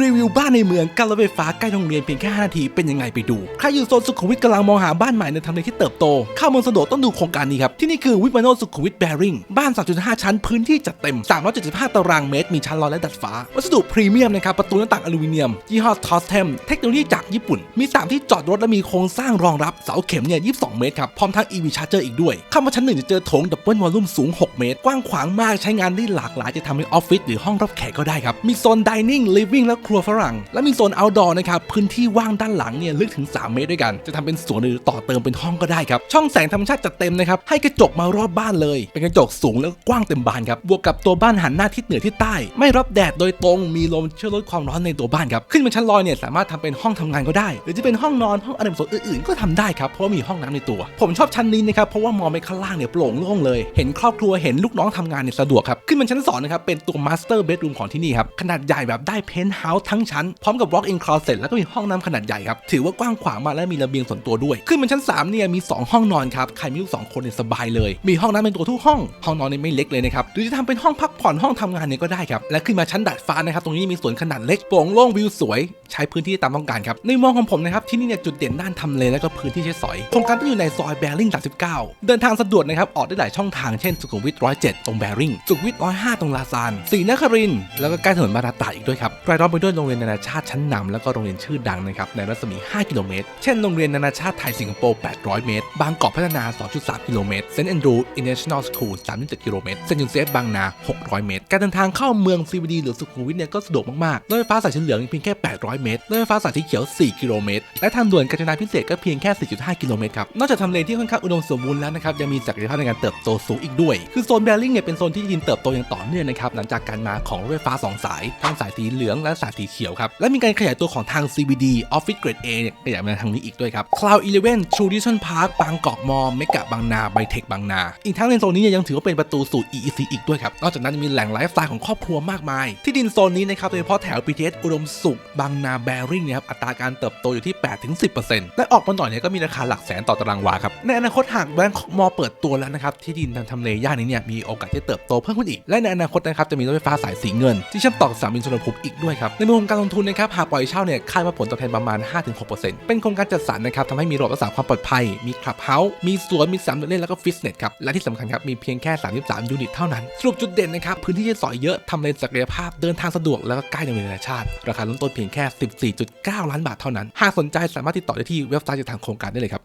รีวิวบ้านในเมืองการรถไฟฟ้าใกล้โรงเรียนเพียงแค่ 5 นาทีเป็นยังไงไปดู ใครอยู่โซนสุขุมวิทกำลังมองหาบ้านใหม่ในทำเลที่เติบโต เข้าเมืองสะดวกต้องดูโครงการนี้ครับ ที่นี่คือวิมานโนสุขุมวิทแบริ่งบ้าน 3.5 ชั้นพื้นที่จัดเต็ม 375 ตารางเมตร มีชั้นลอยและดัดฟ้า วัสดุพรีเมียมนะครับประตูหน้าต่างอลูมิเนียมยี่ห้อทอสเทมเทคโนโลยีจากญี่ปุ่น มี3ที่จอดรถและมีโครงสร้างรองรับเสาเข็มเนี่ย22 เมตรครับพร้อมทั้ง EV Charger อีกด้วยเข้ามาชั้นหนึ่งจะเจอโถงดับเบิลวอลลุ่มสูง 6 เมตร กว้างขวางมากใช้งานได้หลากหลายจะทำเป็นออฟฟิศหรือห้องรับแขกก็ได้ครับมีโซนดิเนิ่งลิฟวิ่งและครัวฝรั่ง และมีโซน outdoor นะครับพื้นที่ว่างด้านหลังเนี่ยลึกถึง 3 เมตรด้วยกัน จะทำเป็นสวนหรือต่อเติมเป็นห้องก็ได้ครับ ช่องแสงธรรมชาติจัดเต็มนะครับให้กระจกมารอบบ้านเลย เป็นกระจกสูงแล้วก็กว้างเต็มบานครับบวกกับตัวบ้านหันหน้าทิศเหนือทิศใต้ ไม่รับแดดโดยตรงมีลมช่วยลดความร้อนในตัวบ้านครับขึ้นมาชั้นลอยเนี่ยสามารถทำเป็นห้องทำงานก็ได้ หรือจะเป็นห้องนอนห้องอเนกประสงค์อื่นๆก็ทำได้ครับเพราะมีห้องน้ำในตัว ผมชอบชั้นนี้นะครับเพราะว่ามองไปข้างล่างเนี่ยโปร่งโล่งเลยเห็นครอบครัวเห็นลูกน้องทำงานเนี่ยสะดวกครับขึ้นมาชั้นสองนะครับเป็นตัวมาสเตอร์เบดรูมของที่นี่ครับขนาดใหญ่แบบได้เพนท์เฮาส์ทั้งชั้น พร้อมกับ walk in closet แล้วก็มีห้องน้ำขนาดใหญ่ครับ ถือว่ากว้างขวางมากและมีระเบียงส่วนตัวด้วย ขึ้นมาชั้นสามเนี่ยมีสองห้องนอนครับ ใครมีลูกสองคนเนี่ยสบายเลย มีห้องน้ำเป็นตัวทุกห้อง ห้องนอนเนี่ยไม่เล็กเลยนะครับ หรือจะทำเป็นห้องพักผ่อนห้องทำงานเนี่ยก็ได้ครับ และขึ้นมาชั้นดาดฟ้านะครับ ตรงนี้มีสวนขนาดเล็กโปร่งโล่งวิวสวย ใช้พื้นที่ตามต้องการครับ ในมุมมองของผมนะครับ ที่นี่เนี่ยจุดเด่นด้านทำเลและก็พื้นที่ใช้สอย โครงการที่อยู่ในซอยแบริ่ง39 เดินทางสะดวกนะครับ ออกได้หลายช่องทาง เช่น สุขุมวิท107 ตรงแบริ่ง สุขุมวิท105 ตรงลาซานศรีนครินทร์แล้วก็ใกล้ถนนบางนาตาอีกด้วยครับรายล้อมไปด้วยโรงเรียนนานาชาติชั้นนำแล้วก็โรงเรียนชื่อดังนะครับในรัศมี 5 กิโลเมตร เช่นโรงเรียนนานาชาติไทยสิงคโปร์ 800 เมตร บางกอกพัฒนา 2.3 กิโลเมตร เซนต์แอนดรูว์อินเตอร์เนชั่นแนลสคูล 3.7 กิโลเมตร เซนต์ยูเซฟบางนา 600 เมตร การเดินทางเข้าเมือง CBD หรือสุขุมวิทเนี่ยก็สะดวกมากๆรถไฟฟ้าสายสีเหลืองเพียงแค่ 800 เมตรรถไฟฟ้าสายสีเขียว 4 กิโลเมตร และทางด่วนกาญจนาพิเศษก็เพียงแค่ 4.5 กิโลเมตรครับ นอกจากทำเลที่ค่อนข้างอุดมสมบูรณ์แล้วนะครับ ยังมีศักยภาพในการเติบโตสูงอีกด้วย คือโซนแบริ่งเนี่ยเป็นโซนที่ดินเติบโตอย่างต่อเนื่องนะครับ หลังจากการมาของรถไฟฟ้า 2 สาย ทั้งสายสีเหลืองและสายสีเขียวครับ และมีการขยายตัวของทาง CBD Office Grade A เนี่ยขยายมาทางนี้อีกด้วยครับ Cloud 11 True Vision Park บางกอกมอลเมกะบางนาไบเทคบางนา อีกทั้งในโซนนี้ยังถือว่าเป็นประตูสู่ EEC อีกด้วยครับ นอกจากนั้นมีแหล่งไลฟ์สไตล์ของครอบครัวมากมาย ที่ดินโซนนี้นะครับโดยเฉพาะแถว BTS อุดมสุขบางนาแบริ่งเนี่ยครับอัตราการเติบโตอยู่ที่ 8-10%และออกมาหน่อยเนี่ยก็มีราคาหลักแสนต่อตารางวาครับในอนาคตหากแบงก์มอเปิดตัวแล้วนะครับที่ดินทางทำเลย่านนี้เนี่ยมีโอกาสที่เติบโตเพิ่มขึ้นอีกและในอนาคตนะครับจะมีรถไฟฟ้าสายสีเงิน ที่เชื่อมต่อสนามบินสุวรรณภูมิอีกด้วยครับในมุมของการลงทุนนะครับหากปล่อยเช่าเนี่ยคาดว่าผลตอบแทนประมาณ 5-6%เป็นโครงการจัดสรรนะครับทำให้มีระบบรักษาความปลอดภัย มีคลับเฮาส์มีสวนมีสนามเด็กเล่นแล้วก็ฟิตเนสครับและที่สำคัญครับมีเพียงแค่ 33 ยูนิตเท่านั้นสรุปจุดเด่นนะครับพื้นที่ใช้สอยเยอะทำเลศักยภาพเดินทางสะดวกแล้วก็ใกล้โรงเรียนนานชาติ ราคาเริ่มต้นเพียงแค่ 14.9 ล้านบาทเท่านั้น หากสนใจสามารถติดต่อได้ที่เว็บไซต์จากทางโครงการได้เลยครับ